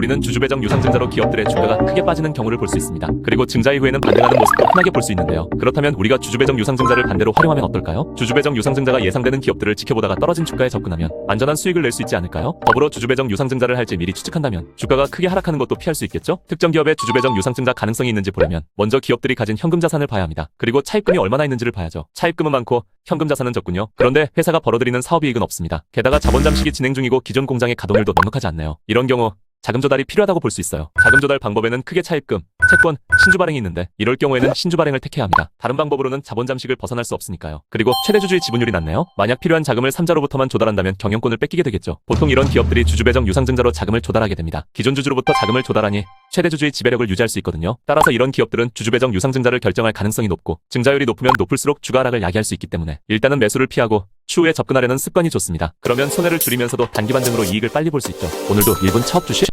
우리는 주주배정 유상증자로 기업들의 주가가 크게 빠지는 경우를 볼 수 있습니다. 그리고 증자 이후에는 반등하는 모습도 흔하게 볼 수 있는데요. 그렇다면 우리가 주주배정 유상증자를 반대로 활용하면 어떨까요? 주주배정 유상증자가 예상되는 기업들을 지켜보다가 떨어진 주가에 접근하면 안전한 수익을 낼 수 있지 않을까요? 더불어 주주배정 유상증자를 할지 미리 추측한다면 주가가 크게 하락하는 것도 피할 수 있겠죠? 특정 기업의 주주배정 유상증자 가능성이 있는지 보려면 먼저 기업들이 가진 현금 자산을 봐야 합니다. 그리고 차입금이 얼마나 있는지를 봐야죠. 차입금은 많고 현금 자산은 적군요. 그런데 회사가 벌어들이는 사업이익은 없습니다. 게다가 자본 잠식이 진행 중이고 기존 공장의 가동률도 넉넉하지 않나요? 이런 경우 자금 조달이 필요하다고 볼 수 있어요. 자금 조달 방법에는 크게 차입금, 채권, 신주 발행이 있는데 이럴 경우에는 신주 발행을 택해야 합니다. 다른 방법으로는 자본 잠식을 벗어날 수 없으니까요. 그리고 최대 주주의 지분율이 낮네요. 만약 필요한 자금을 삼자로부터만 조달한다면 경영권을 뺏기게 되겠죠. 보통 이런 기업들이 주주 배정 유상증자로 자금을 조달하게 됩니다. 기존 주주로부터 자금을 조달하니 최대 주주의 지배력을 유지할 수 있거든요. 따라서 이런 기업들은 주주 배정 유상증자를 결정할 가능성이 높고 증자율이 높으면 높을수록 주가 하락을 야기할 수 있기 때문에 일단은 매수를 피하고 추후에 접근하려는 습관이 좋습니다. 그러면 손해를 줄이면서도 단기 반등으로 이익을 빨리 볼 수 있죠. 오늘도 1분 차업 주식